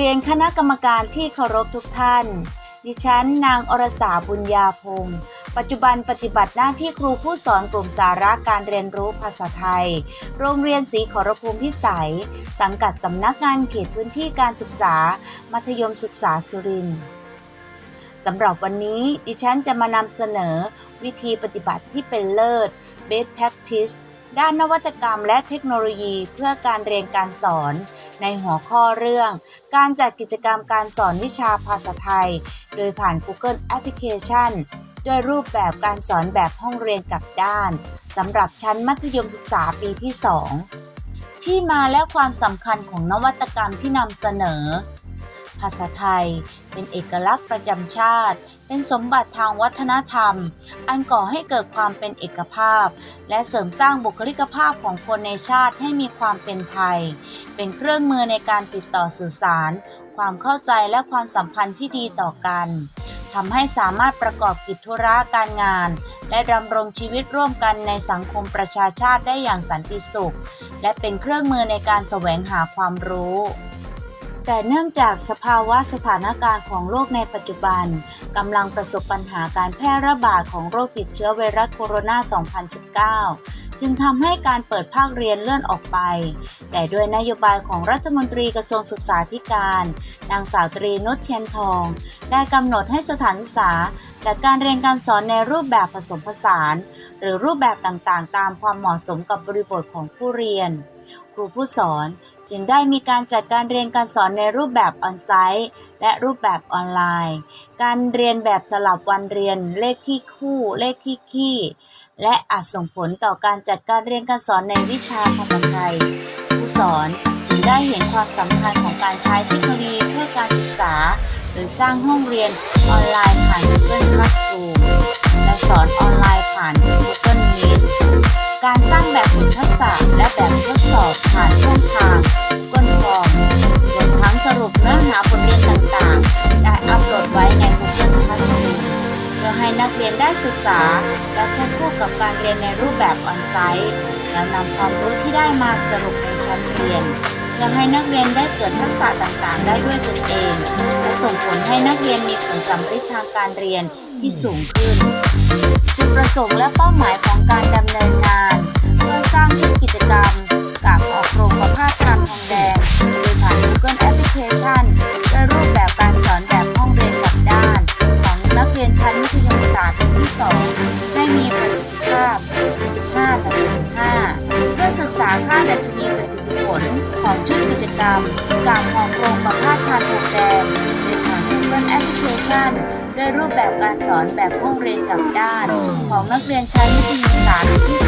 เรียนคณะกรรมการที่เคารพทุกท่าน ดิฉันนางอรสาบุญญาพงศ์ปัจจุบันปฏิบัติหน้าที่ครูผู้สอนกลุ่มสาระการเรียนรู้ภาษาไทย โรงเรียนศรีขอรภูมิพิสัย สังกัดสำนักงานเขตพื้นที่การศึกษา มัธยมศึกษาสุรินทร์สำหรับวันนี้ดิฉันจะมานำเสนอ วิธีปฏิบัติที่เป็นเลิศ Best Practice ด้านนวัตกรรมและเทคโนโลยีเพื่อการเรียนการสอน ในหัวข้อเรื่อง การจัดกิจกรรมการสอนวิชาภาษาไทย โดยผ่าน Google Application ด้วยรูปแบบการสอนแบบห้องเรียนกับด้านสำหรับชั้นมัธยมศึกษาปีที่ 2 ที่มาและความสำคัญของนวัตกรรมที่นำเสนอ ภาษาไทย เป็นเอกลักษณ์ประจำชาติ เป็นสมบัติทางวัฒนธรรม อันก่อให้เกิดความเป็นเอกภาพ และเสริมสร้างบุคลิกภาพของคนในชาติให้มีความเป็นไทย เป็นเครื่องมือในการติดต่อสื่อสาร ความเข้าใจและความสัมพันธ์ที่ดีต่อกันทำให้สามารถประกอบกิจธุระการงาน และดำรงชีวิตร่วมกันในสังคมประชาชาติได้อย่างสันติสุข และเป็นเครื่องมือในการแสวงหาความรู้ แต่เนื่องจากสภาวะสถานการณ์ของโลกในปัจจุบันกำลังประสบปัญหาการแพร่ระบาดของโรคติดเชื้อไวรัสโคโรนา 2019 จึงทำให้การเปิดภาคเรียนเลื่อนออกไป แต่ด้วยนโยบายของรัฐมนตรีกระทรวงศึกษาธิการ นางสาวตรีนุชเทียนทอง ได้กำหนดให้สถานศึกษาจัดการเรียนการสอนในรูปแบบผสมผสาน หรือรูปแบบต่างๆ ตามความเหมาะสมกับบริบทของผู้เรียน ครูผู้สอนจึงได้มีการจัดการเรียนการสอนในรูปแบบออนไซต์และรูปแบบออนไลน์ การเรียนแบบสลับวันเรียนเลขที่คู่ เลขที่คี่ และอาจส่งผลต่อการจัดการเรียนการสอนในวิชาภาษาไทย ผู้สอนจึงได้เห็นความสำคัญของการใช้เทคโนโลยีเพื่อการศึกษา หรือสร้างห้องเรียนออนไลน์ผ่าน Google Classroom และสอนออนไลน์ผ่าน Google Meet การสร้างแบบฝึกทักษะและแบบทดสอบผ่านช่องทาง Google Form รวมทั้งสรุปเนื้อหาบทเรียนต่างๆ ได้อัปโหลดไว้ใน Google Classroom เพื่อให้นักเรียนได้ศึกษา และควบคู่กับการเรียนในรูปแบบออนไซต์แล้วนำความรู้ที่ได้มาสรุปในชั้นเรียนเพื่อให้นักเรียนได้เกิดทักษะต่างๆ ได้ด้วยตนเอง และส่งผลให้นักเรียนมีผลสำเร็จทางการเรียนที่สูงขึ้น ประสงค์และเป้าหมายของการดำเนินงานเพื่อสร้างชุดกิจกรรมกับออกโรงประพาสทานทองแดงโดยผ่าน Google Application ด้วยรูปแบบการสอนแบบห้องเรียนกลับด้าน ของนักเรียนชั้นมัธยมศึกษาปีที่ 2 ให้มีประสิทธิภาพ15ต่อ25 เพื่อศึกษาค่าดัชนีประสิทธิผลของชุดกิจกรรมการออกโรงประพาสทาน โด้วยรูปแบบการสอนแบบห้องเรียนกลับด้าน ของนักเรียนชั้นมัธยมศึกษาปีที่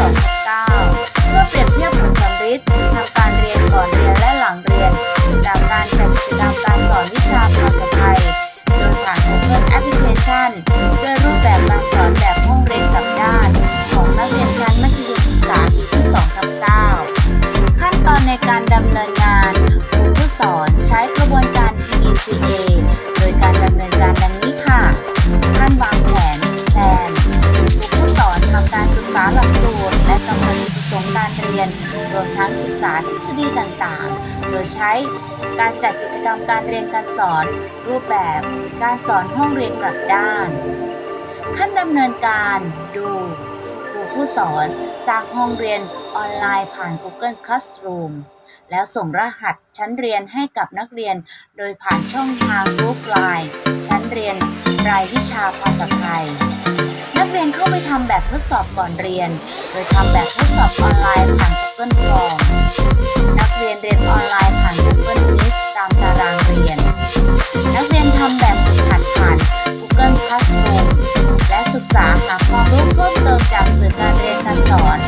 2-9เพื่อเปรียบเทียบผลสำฤทธิ์ทางการเรียนก่อนเรียนและหลังเรียนจากการจัดกิจกรรมการสอนวิชา วมทั้งศึกษาทฤษฎีต่างๆ โดยใช้การจัดกิจกรรมการเรียนการสอน รูปแบบการสอนห้องเรียนกลับด้าน ขั้นดำเนินการดูครูผู้สอนสร้างห้องเรียนออนไลน์ผ่าน Google Classroom แล้วส่งรหัสชั้นเรียนให้กับนักเรียน โดยผ่านช่องทางรุ๊ปไลน์ชั้นเรียนรายวิชาภาษาไทย นักเรียนเข้าไปทำแบบทดสอบก่อนเรียน โดยทำแบบทดสอบออนไลน์ผ่าน Google Form นักเรียนเรียนออนไลน์ผ่าน Google Meet ตามตารางเรียน นักเรียนทำแบบฝึกหัดผ่าน Google Classroom และศึกษาหาความรู้เพิ่มเติมจากสื่อการเรียนการสอน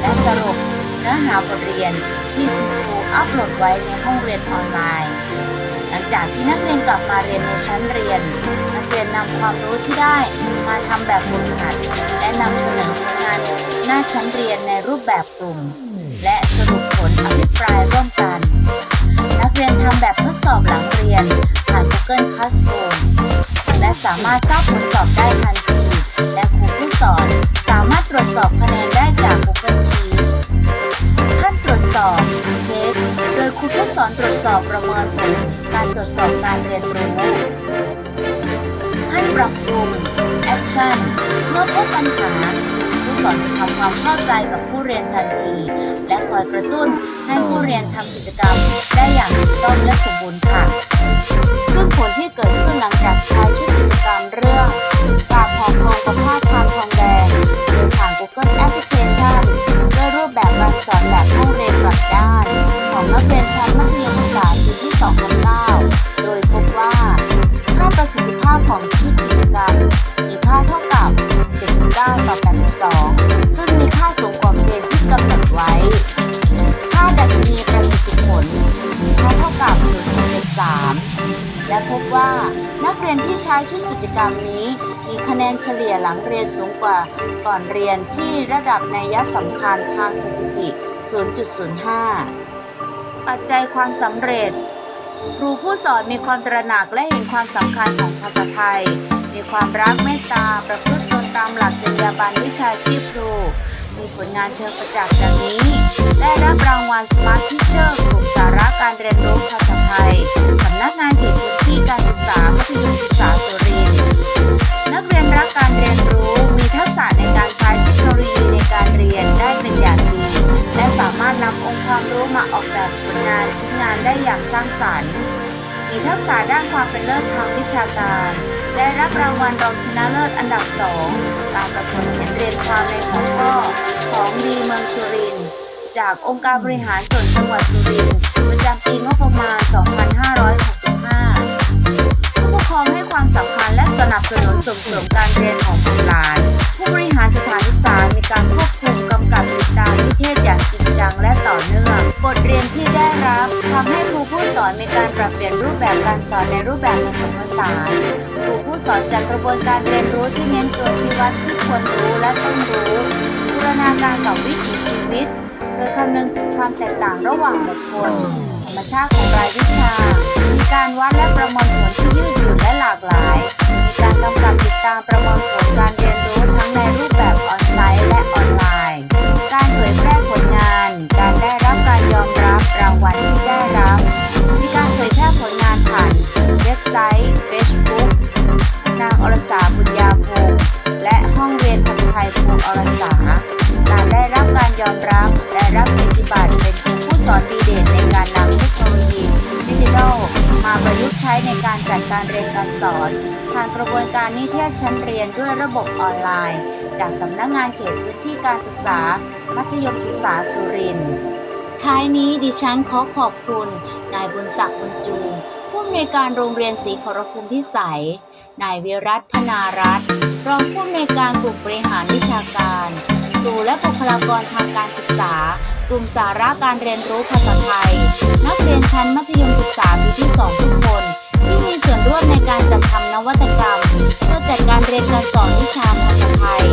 และสรุปเนื้อหาบทเรียนที่คุณครูอัปโหลดไว้ในห้องเรียนออนไลน์ จากที่นักเรียนกลับมาเรียนในชั้นเรียน นักเรียนนำความรู้ที่ได้มาทำแบบฝึกหัด และนำเสนอผลงานหน้าชั้นเรียนในรูปแบบกลุ่ม และสรุปผลอภิปรายร่วมกัน นักเรียนทำแบบทดสอบหลังเรียนผ่าน Google Classroom และสามารถทราบผลสอบได้ทันที และครูผู้สอนสามารถตรวจสอบคะแนนได้จาก Google Sheet ขั้นตรวจสอบเช็ค ยครูผู้สอนตรวจสอบประเมินผลการตรวจสอบการเรียนรู้ขั้นปรับปรุง Action เมื่อพบปัญหาครูสอนจะทำความเข้าใจกับผู้เรียนทันที และคอยกระตุ้นให้ผู้เรียนทำกิจกรรมได้อย่างถูกต้องและสมบูรณ์ ประสิทธิภาพของชุดกิจกรรมมีค่าเท่ากับ 79 ต่อ 82 ซึ่งมีค่าสูงกว่าเกณฑ์ที่กำหนดไว้ ค่าดัชนีประสิทธิผลมีค่าเท่ากับ 0.73 และพบว่านักเรียนที่ใช้ชุดกิจกรรมนี้ มีคะแนนเฉลี่ยหลังเรียนสูงกว่าก่อนเรียนที่ระดับนัยสำคัญทางสถิติ 0.05 ปัจจัยความสำเร็จ ครูผู้สอนมีความตระหนักและเห็นความสำคัญของภาษาไทย มีความรักเมตตาประพฤติตนตามหลักจรรยาบรรณวิชาชีพครู มีผลงานเชิงประจักษ์ดังนี้ ได้รับรางวัล Smart Teacher กลุ่มสาระการเรียนรู้ภาษาไทยสำนักงานเขตพื้นที่การศึกษามัธยมศึกษาสุรินทร์นักเรียนรักการเรียนรู้มีทักษะในการใช้เทคโนโลยีในการเรียนได้เป็นอย่างดีและสามารถนำองค์ความรู้มาออกแบบผลงานชิ้นงานได้อย่างสร้างสรรค์ ทักษะด้านความเป็นเลิศทางวิชาการ ได้รับรางวัลรองชนะเลิศอันดับสองการประกวดเขียนเรียนความในหัวข้อของดีเมืองสุรินทร์จากองค์การบริหารส่วนจังหวัดสุรินทร์ประจำปีงบประมาณ 2565 ผู้ปกครองให้ความสำคัญและสนับสนุนส่งเสริมการเรียนของบุตรหลาน ผู้บริหารสถานศึกษามีการควบคุมกำกับติดตามนิเทศอย่างจริง สอนมีการปรับเปลี่ยนรูปแบบการสอนในรูปแบบผสมผสานครูผู้สอนจัดกระบวนการเรียนรู้ที่เน้นตัวชี้วัดที่ควรรู้และต้องรู้บูรณาการกับวิถีชีวิต โดยคำนึงถึงความแตกต่างระหว่างบุคคลธรรมชาติของรายวิชา มีการวัดและประเมินผลที่ยืดหยุ่นและหลากหลาย มีการกำกับติดตามประเมินผลการเรียนรู้ทั้งในรูปแบบออนไซต์และ ช้ในการจัดการเรียนการสอนผ่านกระบวนการนิเทศชั้นเรียนด้วยระบบออนไลน์ จากสำนักงานเขตพื้นที่การศึกษา มัธยมศึกษาสุรินทร์ท้ายนี้ดิฉันขอขอบคุณ นายบุญศักดิ์บุญจูงผู้อำนวยการโรงเรียนศรีขอรภูมิพิสัย นายวิรัตพนารัตน์รองผู้อำนวยการกลุ่มบริหารวิชาการครูและบุคลากรทางการศึกษา กลุ่มสาระการเรียนรู้ภาษาไทย นักเรียนชั้นมัธยมศึกษาปีที่ 2 ทุกคน ที่มีส่วนร่วมในการจัดทำนวัตกรรม เพื่อจัดการเรียนการสอนวิชาภาษาไทย